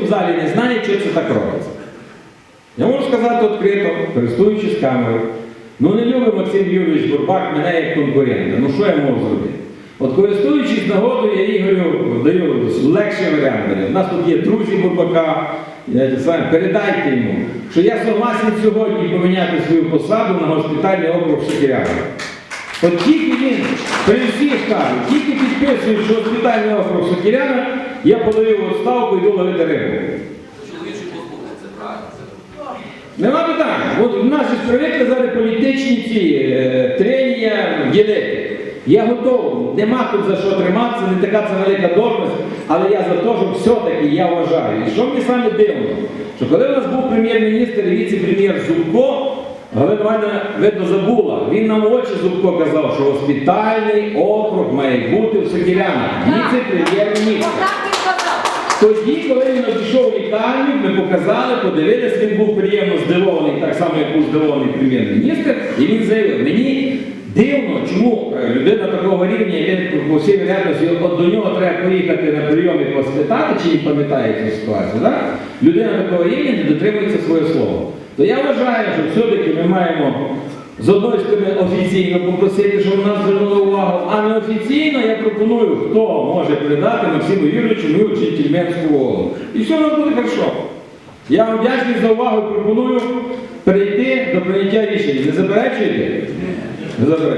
в залі не знає, що це так робиться. Я можу сказати відкрито, користуючись камерою, ну не любить Максим Юрійович Бурбак мене як конкурента. Ну що я можу зробити? От користуючись нагодою, я Ігорю даю легший варіант. У нас тут є друзі Бурбака, я саме, передайте йому, що я согласен сьогодні поміняти свою посаду на госпітальний округ Сокиряна. От тільки він при всіх каже, тільки підписує, що госпітальний округ Сокиряна, я подаю відставку і йду ловити рибу. Чоловічий послухай, це правильно. Це Нема питань. От у нас же привикли зараз політичні ці е, тренія ділити. Я готовий, нема тут за що триматися, не така це велика должність, але я за те, що все-таки я вважаю. І що мені саме дивно, що коли у нас був прем'єр-міністр і віце-прем'єр Зубко, Галина Івановна, видно, забула. Він нам очі Зубко казав, що госпітальний округ має бути в Сокірянах. Віце-прем'єр-міністр. Тоді, коли він обійшов лікарню, ми показали, подивилися, він був приємно здивований, так само, як був здивований прем'єр-міністр, і він заявив, мені дивно, чому е, людина такого рівня, він по всій вероятності, от до нього треба поїхати на прийом і поспитати, чи він пам'ятає цю ситуацію. Так? Людина такого рівня не дотримується своє слово. То я вважаю, що все-таки ми маємо з одної сторони офіційно попросити, щоб нас звернули увагу, а неофіційно я пропоную, хто може передати Максиму Юрійовичу мою джентльменську голову. І все у нас буде хорошо. Я вам вдячний за увагу, пропоную перейти до прийняття рішення. Не заперечуєте? Не заперечуєте.